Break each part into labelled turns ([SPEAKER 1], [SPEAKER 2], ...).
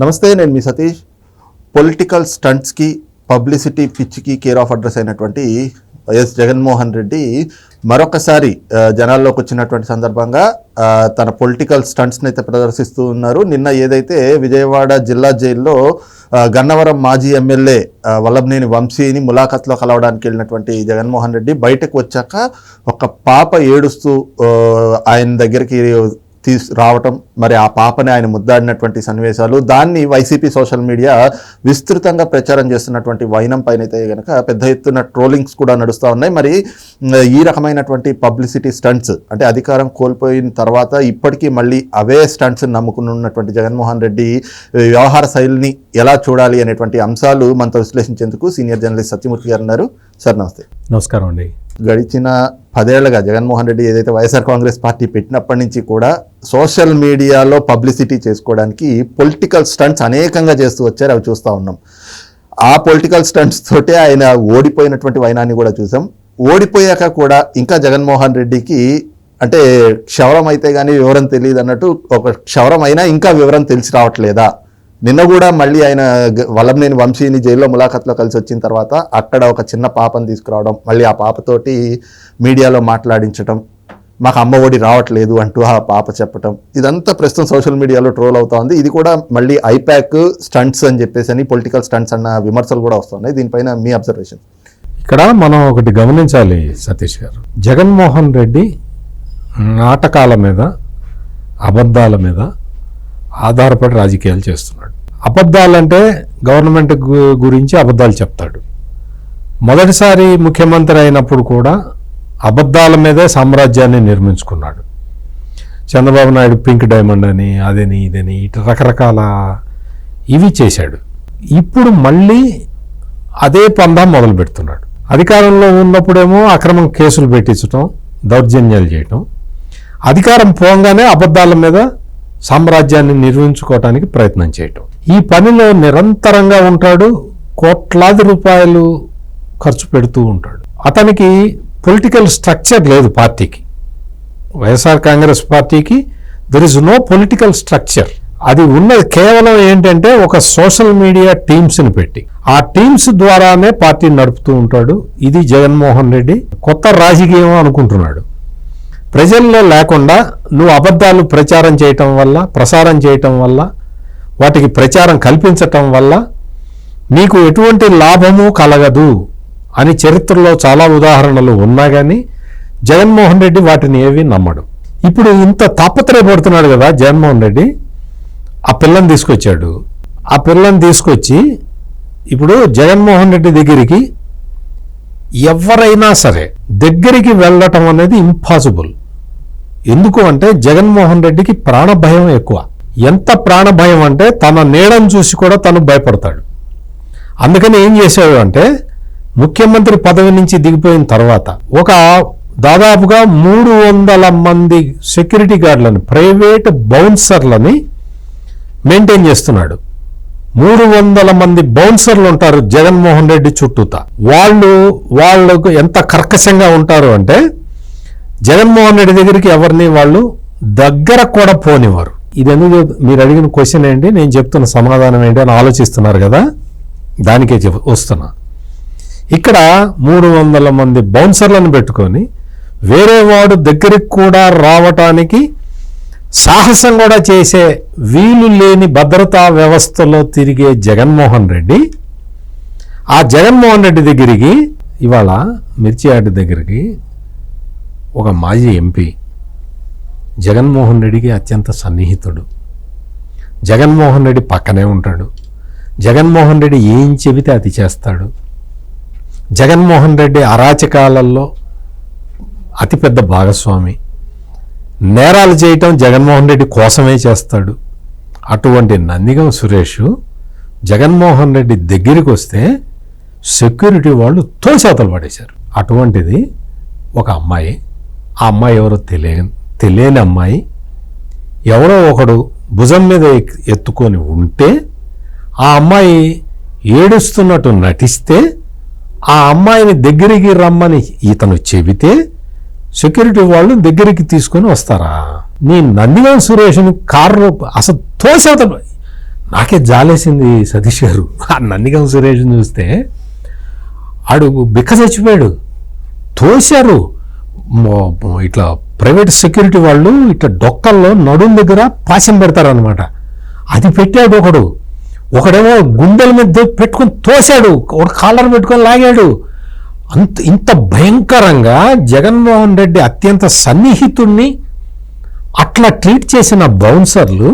[SPEAKER 1] నమస్తే నేను మీ సతీష్. పొలిటికల్ స్టంట్స్కి పబ్లిసిటీ పిచ్చికి కేర్ ఆఫ్ అడ్రస్ అయినటువంటి ఎస్. జగన్మోహన్ రెడ్డి మరొకసారి జనాల్లోకి వచ్చినటువంటి సందర్భంగా తన పొలిటికల్ స్టంట్స్ని అయితే ప్రదర్శిస్తూ ఉన్నారు. నిన్న ఏదైతే విజయవాడ జిల్లా జైల్లో గన్నవరం మాజీ ఎమ్మెల్యే వల్లభనేని వంశీని ములాఖత్లో కలవడానికి వెళ్ళినటువంటి జగన్మోహన్ రెడ్డి బయటకు వచ్చాక ఒక పాప ఏడుస్తూ ఆయన దగ్గరికి తీసు రావటం మరి ఆ పాపని ఆయన ముద్దాడినటువంటి సన్నివేశాలు దాన్ని వైసీపీ సోషల్ మీడియా విస్తృతంగా ప్రచారం చేస్తున్నటువంటి వైనం పైన అయితే కనుక పెద్ద ఎత్తున ట్రోలింగ్స్ కూడా నడుస్తూ ఉన్నాయి. మరి ఈ రకమైనటువంటి పబ్లిసిటీ స్టంట్స్ అంటే అధికారం కోల్పోయిన తర్వాత ఇప్పటికీ మళ్ళీ అవే స్టంట్స్ నమ్ముకున్నటువంటి జగన్మోహన్ రెడ్డి వ్యవహార శైలిని ఎలా చూడాలి అనేటువంటి అంశాలు మనతో విశ్లేషించేందుకు సీనియర్ జర్నలిస్ట్ సత్యమూర్తి గారు ఉన్నారు. సార్ నమస్తే.
[SPEAKER 2] నమస్కారం అండి.
[SPEAKER 1] గడిచిన పదేళ్ళుగా జగన్మోహన్ రెడ్డి ఏదైతే వైఎస్ఆర్ కాంగ్రెస్ పార్టీ పెట్టినప్పటి నుంచి కూడా సోషల్ మీడియాలో పబ్లిసిటీ చేసుకోవడానికి పొలిటికల్ స్టంట్స్ అనేకంగా చేస్తూ వచ్చారు అవి చూస్తూ ఉన్నాం. ఆ పొలిటికల్ స్టంట్స్ తోటే ఆయన ఓడిపోయినటువంటి వైనాన్ని కూడా చూసాం. ఓడిపోయాక కూడా ఇంకా జగన్మోహన్ రెడ్డికి అంటే క్షవరం అయితే కానీ వివరం తెలియదు అన్నట్టు ఒక క్షవరం అయినా ఇంకా వివరం తెలిసి రావట్లేదా? నిన్న కూడా మళ్ళీ ఆయన వలంనేని వంశీని జైల్లో ములాఖత్లో కలిసి వచ్చిన తర్వాత అక్కడ ఒక చిన్న పాపని తీసుకురావడం మళ్ళీ ఆ పాపతోటి మీడియాలో మాట్లాడించడం మాకు అమ్మ ఒడి రావట్లేదు అంటూ ఆ పాప చెప్పటం ఇదంతా ప్రస్తుతం సోషల్ మీడియాలో ట్రోల్ అవుతోంది ఇది కూడా మళ్ళీ ఐప్యాక్ స్టంట్స్ అని చెప్పేసి అని పొలిటికల్ స్టంట్స్ అన్న విమర్శలు కూడా వస్తున్నాయి. దీనిపైన మీ అబ్జర్వేషన్
[SPEAKER 2] ఇక్కడ మనం ఒకటి గమనించాలి సతీష్ గారు. జగన్మోహన్ రెడ్డి నాటకాల మీద అబద్ధాల మీద ఆధారపడి రాజకీయాలు చేస్తున్నాడు. అబద్ధాలంటే గవర్నమెంట్ గురించి అబద్ధాలు చెప్తాడు. మొదటిసారి ముఖ్యమంత్రి అయినప్పుడు కూడా అబద్ధాల మీదే సామ్రాజ్యాన్ని నిర్మించుకున్నాడు. చంద్రబాబు నాయుడు పింక్ డైమండ్ అని అదని ఇదని ఇటు రకరకాల ఇవి చేశాడు. ఇప్పుడు మళ్ళీ అదే పందా మొదలు పెడుతున్నాడు. అధికారంలో ఉన్నప్పుడేమో అక్రమం కేసులు పెట్టించటం దౌర్జన్యాలు చేయటం. అధికారం పోగానే అబద్ధాల మీద సామ్రాజ్యాన్ని నిర్మించుకోవటానికి ప్రయత్నం చేయటం. ఈ పనిలో నిరంతరంగా ఉంటాడు కోట్లాది రూపాయలు ఖర్చు పెడుతూ ఉంటాడు. అతనికి పొలిటికల్ స్ట్రక్చర్ లేదు పార్టీకి. వైఎస్ఆర్ కాంగ్రెస్ పార్టీకి there is no political structure అది ఉన్నది కేవలం ఏంటంటే ఒక సోషల్ మీడియా టీమ్స్ని పెట్టి. ఆ టీమ్స్ ద్వారానే పార్టీని నడుపుతూ ఉంటాడు. ఇది జగన్మోహన్ రెడ్డి కొత్త రాజకీయం అనుకుంటున్నాడు. ప్రజల్లో లేకుండా నువ్వు అబద్ధాలు ప్రచారం చేయటం వల్ల ప్రసారం చేయటం వల్ల వాటికి ప్రచారం కల్పించటం వల్ల నీకు ఎటువంటి లాభము కలగదు అని చరిత్రలో చాలా ఉదాహరణలు ఉన్నా కానీ జగన్మోహన్ రెడ్డి వాటిని ఏవి నమ్మడు. ఇప్పుడు ఇంత తాపత్రయపడుతున్నాడు కదా జగన్మోహన్ రెడ్డి. ఆ పిల్లని తీసుకొచ్చాడు. ఆ పిల్లని తీసుకొచ్చి ఇప్పుడు జగన్మోహన్ రెడ్డి దగ్గరికి ఎవరైనా సరే దగ్గరికి వెళ్ళటం అనేది ఇంపాసిబుల్ ఎందుకు అంటే జగన్మోహన్ రెడ్డికి ప్రాణ భయం ఎక్కువ. ఎంత ప్రాణ భయం అంటే తన నీడను చూసి కూడా తను భయపడతాడు. అందుకని ఏం చేశాడు అంటే ముఖ్యమంత్రి పదవి నుంచి దిగిపోయిన తర్వాత ఒక దాదాపుగా మూడు వందల మంది సెక్యూరిటీ గార్డులను ప్రైవేట్ బౌన్సర్లని మెయింటైన్ చేస్తున్నాడు. మూడు వందల మంది బౌన్సర్లు ఉంటారు జగన్మోహన్ రెడ్డి చుట్టూత. వాళ్ళు వాళ్ళకు ఎంత కర్కశంగా ఉంటారు అంటే జగన్మోహన్ రెడ్డి దగ్గరికి ఎవరిని వాళ్ళు దగ్గర కూడా పోనివారు ఇది ఎందుకు మీరు అడిగిన క్వశ్చన్ ఏంటి? నేను చెప్తున్న సమాధానం ఏంటి అని ఆలోచిస్తున్నారు కదా? దానికే చెప్ వస్తున్నా. ఇక్కడ మూడు వందల మంది బౌన్సర్లను పెట్టుకొని వేరే వాడు దగ్గరికి కూడా రావటానికి సాహసం కూడా చేసే వీలు లేని భద్రతా వ్యవస్థలో తిరిగే జగన్మోహన్ రెడ్డి ఆ జగన్మోహన్ రెడ్డి దగ్గరికి ఇవాళ మిర్చి యార్డ్ దగ్గరికి ఒక మాజీ ఎంపీ జగన్మోహన్ రెడ్డికి అత్యంత సన్నిహితుడు. జగన్మోహన్ రెడ్డి పక్కనే ఉంటాడు. జగన్మోహన్ రెడ్డి ఏం చెబితే అది చేస్తాడు. జగన్మోహన్ రెడ్డి అరాచకాలలో అతిపెద్ద భాగస్వామి. నేరాలు చేయటం జగన్మోహన్ రెడ్డి కోసమే చేస్తాడు. అటువంటి నందిగం సురేష్ జగన్మోహన్ రెడ్డి దగ్గరికి వస్తే సెక్యూరిటీ వాళ్ళు తోసేతలు పడేశారు. అటువంటిది ఒక అమ్మాయి. ఆ అమ్మాయి ఎవరో తెలియ తెలియని అమ్మాయి ఎవరో ఒకడు భుజం మీద ఎత్తుకొని ఉంటే ఆ అమ్మాయి ఏడుస్తున్నట్టు నటిస్తే ఆ అమ్మాయిని దగ్గరికి రమ్మని ఇతను చెబితే సెక్యూరిటీ వాళ్ళు దగ్గరికి తీసుకొని వస్తారా? నీ నందిగం సురేష్ని కారులో అసలు తోసేతను నాకే జాలేసింది సతీష్ గారు. ఆ నందిగం సురేష్ చూస్తే ఆడు బిక్క చచ్చిపోయాడు. తోశారు. ఇట్లా ప్రైవేట్ సెక్యూరిటీ వాళ్ళు ఇట్లా డొక్కల్లో నడుం దగ్గర పాశం పెడతారనమాట అది పెట్టాడు ఒకడు. ఒకడేమో గుండెల మీద పెట్టుకొని తోశాడు. ఒక కాలర్ పెట్టుకొని లాగాడు. అంత ఇంత భయంకరంగా జగన్మోహన్ రెడ్డి అత్యంత సన్నిహితుణ్ణి అట్లా ట్రీట్ చేసిన బౌన్సర్లు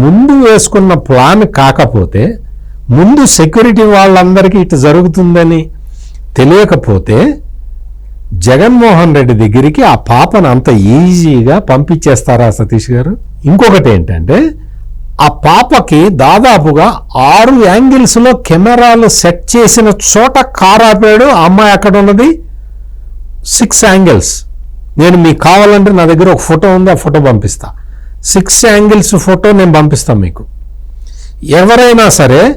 [SPEAKER 2] ముందు వేసుకున్న ప్లాన్ కాకపోతే ముందు సెక్యూరిటీ వాళ్ళందరికీ ఇటు జరుగుతుందని తెలియకపోతే జగన్మోహన్ రెడ్డి దగ్గరికి ఆ పాపను అంత ఈజీగా పంపించేస్తారా సతీష్ గారు? ఇంకొకటి ఏంటంటే ఆ పాపకి దాదాపుగా ఆరు యాంగిల్స్లో కెమెరాలు సెట్ చేసిన చోట కార్ ఆపాడు. అమ్మాయి అక్కడ ఉన్నది? సిక్స్ యాంగిల్స్ నేను మీకు కావాలంటే నా దగ్గర ఒక ఫోటో ఉంది ఆ ఫోటో పంపిస్తా. సిక్స్ యాంగిల్స్ ఫోటో నేను పంపిస్తాను మీకు. ఎవరైనా సరే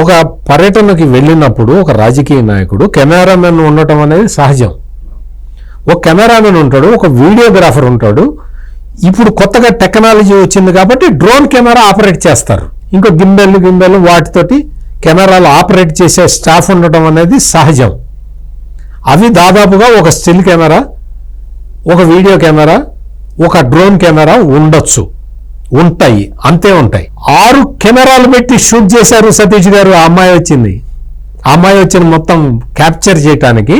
[SPEAKER 2] ఒక పర్యటనకి వెళ్ళినప్పుడు ఒక రాజకీయ నాయకుడు కెమెరామెన్ ఉండటం అనేది సహజం. ఒక కెమెరామెన్ ఉంటాడు ఒక వీడియోగ్రాఫర్ ఉంటాడు. ఇప్పుడు కొత్తగా టెక్నాలజీ వచ్చింది కాబట్టి డ్రోన్ కెమెరా ఆపరేట్ చేస్తారు. ఇంకో గింబెళ్ళు గింబెళ్ళు వాటితోటి కెమెరాలు ఆపరేట్ చేసే స్టాఫ్ ఉండటం అనేది సహజం. అవి దాదాపుగా ఒక స్టిల్ కెమెరా ఒక వీడియో కెమెరా ఒక డ్రోన్ కెమెరా ఉండొచ్చు. ఉంటాయి అంతే ఉంటాయి. ఆరు కెమెరాలు పెట్టి షూట్ చేశారు సతీష్ గారు ఆ అమ్మాయి వచ్చింది. ఆ అమ్మాయి వచ్చిన మొత్తం క్యాప్చర్ చేయటానికి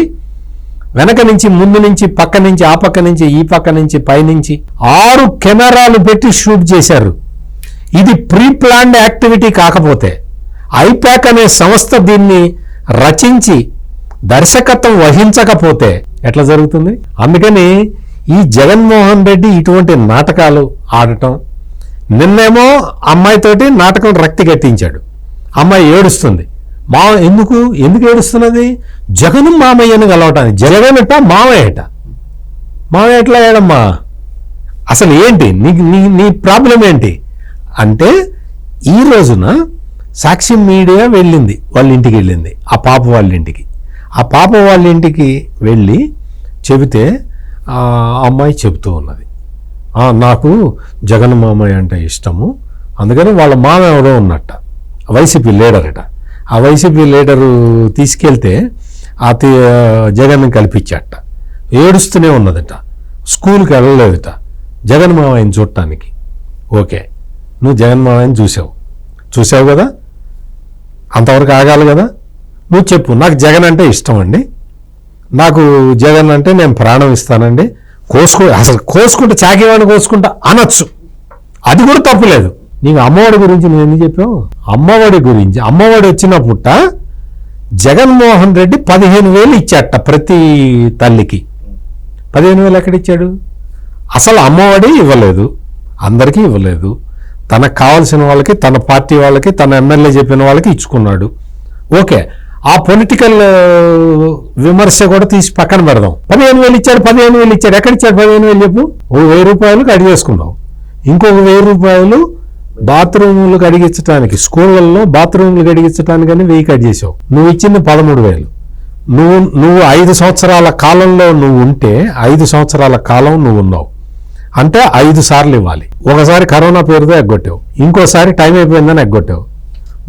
[SPEAKER 2] వెనక నుంచి ముందు నుంచి పక్క నుంచి ఆ పక్క నుంచి ఈ పక్క నుంచి పైనుంచి ఆరు కెమెరాలు పెట్టి షూట్ చేశారు. ఇది ప్రీ ప్లాన్డ్ యాక్టివిటీ కాకపోతే ఐపాక్ అనే సంస్థ దీన్ని రచించి దర్శకత్వం వహించకపోతే ఎట్లా జరుగుతుంది? అందుకని ఈ జగన్మోహన్ రెడ్డి ఇటువంటి నాటకాలు ఆడటం నిన్నేమో అమ్మాయితోటి నాటకం రక్తి కట్టించాడు అమ్మాయి ఏడుస్తుంది. మా ఎందుకు? ఎందుకు ఏడుస్తున్నది? జగను మామయ్యను కలవటానికి. జగనట మామయ్యట. మామయ్య ఎట్లా ఏడమ్మా? అసలు ఏంటి? నీ నీ నీ ప్రాబ్లం ఏంటి? అంటే ఈ రోజున సాక్షి మీడియా వెళ్ళింది వాళ్ళ ఇంటికి వెళ్ళింది ఆ పాప వాళ్ళ ఇంటికి. ఆ పాప వాళ్ళ ఇంటికి వెళ్ళి చెబితే ఆ అమ్మాయి చెబుతూ ఉన్నది. నాకు జగన్ మామయ్య అంటే ఇష్టము. అందుకని వాళ్ళ మామ ఎవరో ఉన్నట్ట. వైసీపీ లీడర్ అట ఆ వైసీపీ లీడరు తీసుకెళ్తే ఆ జగన్ కల్పించాట. ఏడుస్తూనే ఉన్నదట. స్కూల్కి వెళ్ళలేదట. జగన్ మామయ్యని చూడటానికి. ఓకే. నువ్వు జగన్ మామయ్యని చూసావు. చూసావు కదా? అంతవరకు ఆగాలి కదా? నువ్వు చెప్పు. నాకు జగన్ అంటే ఇష్టం అండి. నాకు జగన్ అంటే నేను ప్రాణం ఇస్తానండి. కోసుకో అసలు కోసుకుంటే చాకేవాడిని కోసుకుంటా అనొచ్చు. అది కూడా తప్పులేదు నీకు అమ్మఒడి గురించి నేను ఎందుకు చెప్పావు? అమ్మఒడి గురించి. అమ్మఒడి వచ్చిన పుట్ట జగన్మోహన్ రెడ్డి పదిహేను వేలు ఇచ్చాట ప్రతి తల్లికి. పదిహేను వేలు ఎక్కడిచ్చాడు అసలు అమ్మఒడి ఇవ్వలేదు. అందరికీ ఇవ్వలేదు. తనకు కావాల్సిన వాళ్ళకి తన పార్టీ వాళ్ళకి తన ఎమ్మెల్యే చెప్పిన వాళ్ళకి ఇచ్చుకున్నాడు. ఓకే ఆ పొలిటికల్ విమర్శ కూడా తీసి పక్కన పెడదాం. పదిహేను వేలు ఇచ్చాడు పదిహేను వేలు ఇచ్చాడు. ఎక్కడ ఇచ్చాడు పదిహేను వేలు చెప్పు? ఓ వెయ్యి రూపాయలు కడిగేసుకున్నావు ఇంకొక వెయ్యి రూపాయలు బాత్రూములు కడిగించడానికి స్కూళ్ళల్లో బాత్రూములు కడిగించడానికని వెయ్యి కట్ చేసావు. నువ్వు ఇచ్చింది పదమూడు వేలు. నువ్వు నువ్వు ఐదు సంవత్సరాల కాలంలో నువ్వు ఉంటే ఐదు సంవత్సరాల కాలం నువ్వు ఉన్నావు. అంటే ఐదు సార్లు ఇవ్వాలి. ఒకసారి కరోనా పేరుతో ఎగ్గొట్టావు. ఇంకోసారి టైం అయిపోయిందని ఎగ్గొట్టావు.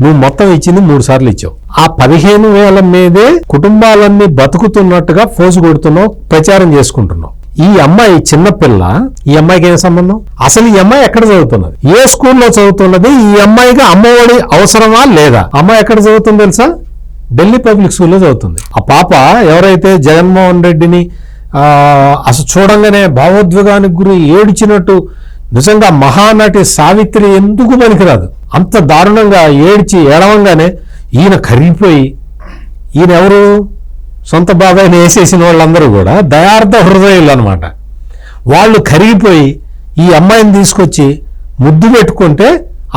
[SPEAKER 2] నువ్వు మొత్తం ఇచ్చింది మూడు సార్లు ఇచ్చావు. ఆ పదిహేను వేల మీదే కుటుంబాలన్నీ బతుకుతున్నట్టుగా ఫోజు కొడుతున్నావు ప్రచారం చేసుకుంటున్నావు. ఈ అమ్మాయి చిన్నపిల్ల ఈ అమ్మాయికి ఏం సంబంధం? అసలు ఈ అమ్మాయి ఎక్కడ చదువుతున్నది? ఏ స్కూల్లో చదువుతున్నది? ఈ అమ్మాయికి అమ్మఒడి అవసరమా లేదా? అమ్మాయి ఎక్కడ చదువుతుంది తెలుసా? ఢిల్లీ పబ్లిక్ స్కూల్లో చదువుతుంది. ఆ పాప ఎవరైతే జగన్మోహన్ రెడ్డిని అసలు చూడంగానే భావోద్వేగానికి గురి ఏడ్చినట్టు నిజంగా మహానటి సావిత్రి ఎందుకు పనికిరాదు? అంత దారుణంగా ఏడ్చి ఏడవంగానే ఈయన కరిగిపోయి ఈయన ఎవరు సొంత బాబాయిని వేసేసిన వాళ్ళందరూ కూడా దయార్థ హృదయులు అనమాట వాళ్ళు కరిగిపోయి ఈ అమ్మాయిని తీసుకొచ్చి ముద్దు పెట్టుకుంటే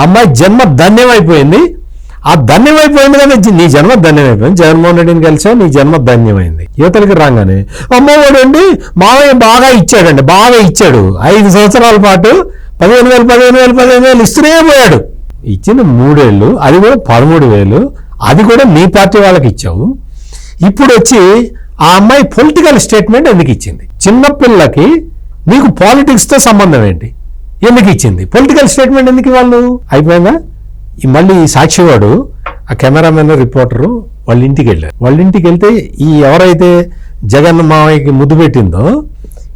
[SPEAKER 2] అమ్మాయి జన్మ ధన్యమైపోయింది ఆ ధన్యమైపోయింది కదా నీ జన్మ ధన్యమైపోయింది జగన్మోహన్ రెడ్డిని కలిసావు నీ జన్మ ధన్యమైంది. యువతలకి రాగానే అమ్మవాడు మావయ్య బాగా ఇచ్చాడండి బాగా ఇచ్చాడు. ఐదు సంవత్సరాల పాటు పదిహేను వేలు పదిహేను వేలు పదిహేను వేలు ఇస్తూనే పోయాడు. ఇచ్చిన మూడేళ్ళు అది కూడా పదమూడు వేలు అది కూడా నీ పార్టీ వాళ్ళకి ఇచ్చావు. ఇప్పుడు వచ్చి ఆ అమ్మాయి పొలిటికల్ స్టేట్మెంట్ ఎందుకు ఇచ్చింది? చిన్నపిల్లకి నీకు పాలిటిక్స్తో సంబంధం ఏంటి? ఎందుకు ఇచ్చింది? పొలిటికల్ స్టేట్మెంట్ ఎందుకు వాళ్ళు అయిపోయిందా? ఈ మళ్ళీ ఈ సాక్షివాడు ఆ కెమెరామెన్ రిపోర్టరు వాళ్ళ ఇంటికి వెళ్ళారు. వాళ్ళ ఇంటికి వెళ్తే ఈ ఎవరైతే జగన్ మావయ్యకి ముద్దు పెట్టిందో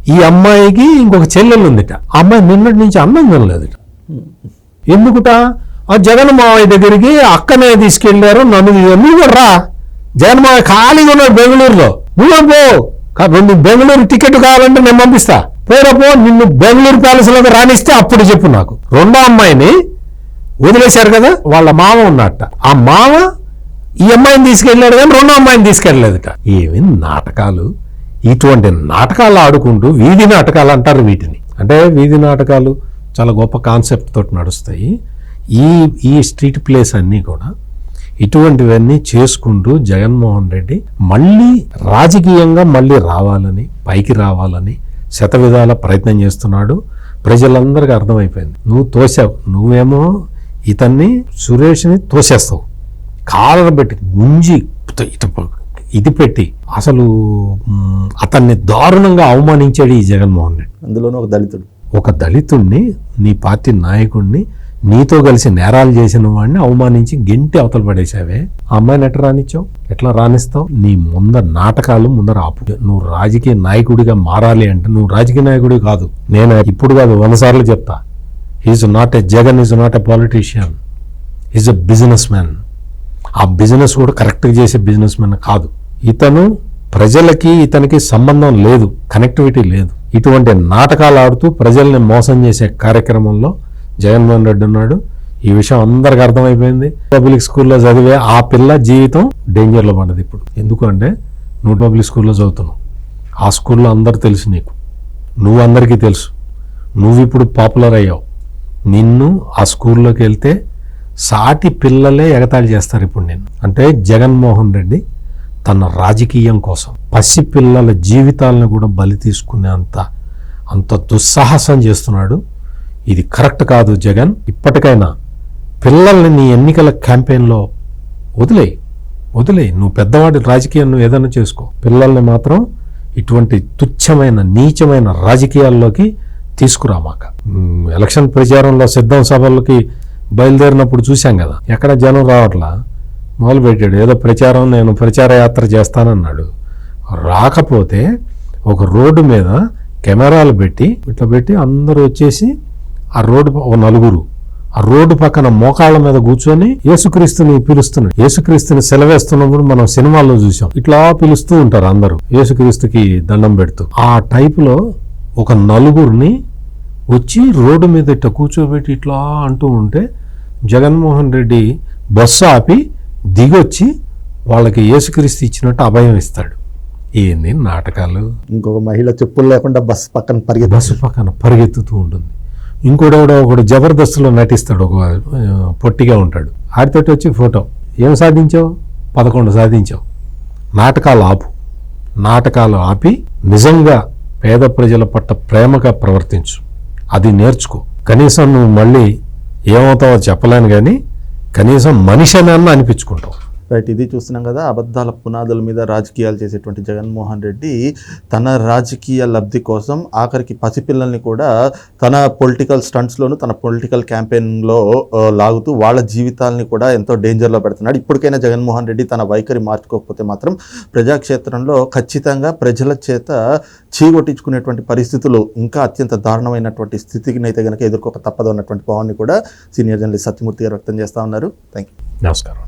[SPEAKER 2] ఈ అమ్మాయికి ఇంకొక చెల్లెలు ఉందిట. ఆ అమ్మాయి నిన్నటి నుంచి అన్నం తినలేదుట. ఎందుకుట? ఆ జగన్ మావయ్య దగ్గరికి అక్కనే తీసుకెళ్ళారు నన్ను తీ- నువ్వు కూడా రా. జగన్ మావయ్య ఖాళీగా ఉన్నాడు బెంగళూరులో. నువ్వు పో. రెండు బెంగళూరు టికెట్ కావాలంటే నేను పంపిస్తా. పోరపో నిన్ను బెంగళూరు ప్యాలెస్లో అప్పుడు చెప్పు నాకు. రెండో అమ్మాయిని వదిలేశారు కదా వాళ్ళ మామ ఉన్నట్ట. ఆ మామ ఈ అమ్మాయిని తీసుకెళ్ళాడు కానీ రెండో అమ్మాయిని తీసుకెళ్ళలేదుట. ఏమి నాటకాలు? ఇటువంటి నాటకాలు ఆడుకుంటూ వీధి నాటకాలు అంటారు వీటిని. అంటే వీధి నాటకాలు చాలా గొప్ప కాన్సెప్ట్ తోటి నడుస్తాయి. ఈ ఈ స్ట్రీట్ ప్లేస్ అన్నీ కూడా ఇటువంటివన్నీ చేసుకుంటూ జగన్మోహన్ రెడ్డి మళ్ళీ రాజకీయంగా మళ్ళీ రావాలని పైకి రావాలని శతవిధాల ప్రయత్నం చేస్తున్నాడు. ప్రజలందరికీ అర్థమైపోయింది. నువ్వు తోసావు నువ్వేమో ఇతన్ని సురేష్ని తోసేస్తావు. కాలర పెట్టి గుంజి ఇది పెట్టి అసలు అతన్ని దారుణంగా అవమానించాడు ఈ జగన్మోహన్ రెడ్డి.
[SPEAKER 1] అందులోనూ ఒక దళితుడు.
[SPEAKER 2] ఒక దళితుణ్ణి నీ పార్టీ నాయకుడిని నీతో కలిసి నేరాలు చేసిన వాడిని అవమానించి గెంటి అవతల పడేసావే ఆ అమ్మాయిని ఎట్లా రానిచ్చావు? ఎట్లా రాణిస్తావు నీ ముందర నాటకాలు ముందర ఆపు. నువ్వు రాజకీయ నాయకుడిగా మారాలి అంటే నువ్వు రాజకీయ నాయకుడి కాదు. నేను ఇప్పుడు కాదు వంద సార్లు చెప్తా. Is not a Jagan is not a politician is a business man ఆ బిజినెస్ కూడా కరెక్ట్గా చేసే బిజినెస్ మ్యాన్ కాదు. ఇతను ప్రజలకి ఇతనికి సంబంధం లేదు కనెక్టివిటీ లేదు. ఇటువంటి నాటకాలు ఆడుతూ ప్రజల్ని మోసం చేసే కార్యక్రమంలో జగన్మోహన్ రెడ్డి ఉన్నాడు. ఈ విషయం అందరికి అర్థమైపోయింది. పబ్లిక్ స్కూల్లో చదివే ఆ పిల్ల జీవితం డేంజర్లో పడ్డది ఇప్పుడు. ఎందుకంటే నువ్వు పబ్లిక్ స్కూల్లో చదువుతున్నావు. ఆ స్కూల్లో అందరు తెలుసు నీకు. నువ్వు అందరికీ తెలుసు. నువ్వు ఇప్పుడు పాపులర్ అయ్యావు. నిన్ను ఆ స్కూల్లోకి వెళ్తే సాటి పిల్లలే ఎగతాళి చేస్తారు ఇప్పుడు నేను అంటే జగన్మోహన్ రెడ్డి తన రాజకీయం కోసం పసి పిల్లల జీవితాలను కూడా బలి తీసుకునే అంత అంత దుస్సాహసం చేస్తున్నాడు. ఇది కరెక్ట్ కాదు జగన్. ఇప్పటికైనా పిల్లల్ని నీ ఎన్నికల క్యాంపెయిన్లో వదిలే వదిలే నువ్వు పెద్దవాడి రాజకీయం నువ్వు ఏదైనా చేసుకో. పిల్లల్ని మాత్రం ఇటువంటి తుచ్చమైన నీచమైన రాజకీయాల్లోకి తీసుకురామాక. ఎలక్షన్ ప్రచారంలో సిద్ధం సభలకి బయలుదేరినప్పుడు చూశాం కదా. ఎక్కడ జనం రావట్లా? మొదలుపెట్టాడు. ఏదో ప్రచారం నేను ప్రచార యాత్ర చేస్తానన్నాడు. రాకపోతే ఒక రోడ్డు మీద కెమెరాలు పెట్టి ఇట్లా పెట్టి అందరూ వచ్చేసి ఆ రోడ్డు నలుగురు. ఆ రోడ్డు పక్కన మోకాళ్ళ మీద కూర్చొని యేసుక్రీస్తుని పిలుస్తున్నాడు యేసుక్రీస్తుని సెలవేస్తున్నప్పుడు మనం సినిమాల్లో చూసాం. ఇట్లా పిలుస్తూ ఉంటారు అందరూ. యేసుక్రీస్తుకి దండం పెడుతూ. ఆ టైపులో ఒక నలుగురిని వచ్చి రోడ్డు మీద ఇట్లా కూర్చోబెట్టి ఇట్లా అంటూ ఉంటే జగన్మోహన్ రెడ్డి బస్సు ఆపి దిగొచ్చి వాళ్ళకి యేసుక్రీస్తు ఇచ్చినట్టు అభయం ఇస్తాడు. ఏంది నాటకాలు?
[SPEAKER 1] ఇంకొక మహిళ చెప్పులు లేకుండా బస్ పక్కన పరిగెత్తి
[SPEAKER 2] బస్సు పక్కన పరిగెత్తుతూ ఉంటుంది. ఇంకోడెవడో ఒకడు జబర్దస్త్లో నటిస్తాడు ఒక పొట్టిగా ఉంటాడు. ఆడితోటి వచ్చి ఫోటో. ఏం సాధించావు? పదకొండు సాధించావు. నాటకాలు ఆపు. నాటకాలు ఆపి నిజంగా పేద ప్రజల పట్ల ప్రేమగా ప్రవర్తించు. అది నేర్చుకో. కనీసం నువ్వు మళ్ళీ ఏమవుతావో చెప్పలేను కానీ కనీసం మనిషి అని అనిపించుకుంటావు.
[SPEAKER 1] రైట్ ఇది చూస్తున్నాం కదా అబద్ధాల పునాదుల మీద రాజకీయాలు చేసేటువంటి జగన్మోహన్ రెడ్డి తన రాజకీయ లబ్ధి కోసం ఆఖరికి పసిపిల్లల్ని కూడా తన పొలిటికల్ స్టంట్స్లోను తన పొలిటికల్ క్యాంపెయిన్లో లాగుతూ వాళ్ళ జీవితాలని కూడా ఎంతో డేంజర్లో పెడుతున్నాడు. ఇప్పటికైనా జగన్మోహన్ రెడ్డి తన వైఖరి మార్చుకోకపోతే మాత్రం ప్రజాక్షేత్రంలో ఖచ్చితంగా ప్రజల చేత చీగొట్టించుకునేటువంటి పరిస్థితులు ఇంకా అత్యంత దారుణమైనటువంటి స్థితికి అయితే కనుక ఎదుర్కోక తప్పదు అన్నటువంటి భావాన్ని కూడా సీనియర్ జర్నలిస్ట్ సత్యమూర్తి గారు వ్యక్తం చేస్తూ ఉన్నారు. థ్యాంక్ యూ
[SPEAKER 2] నమస్కారం.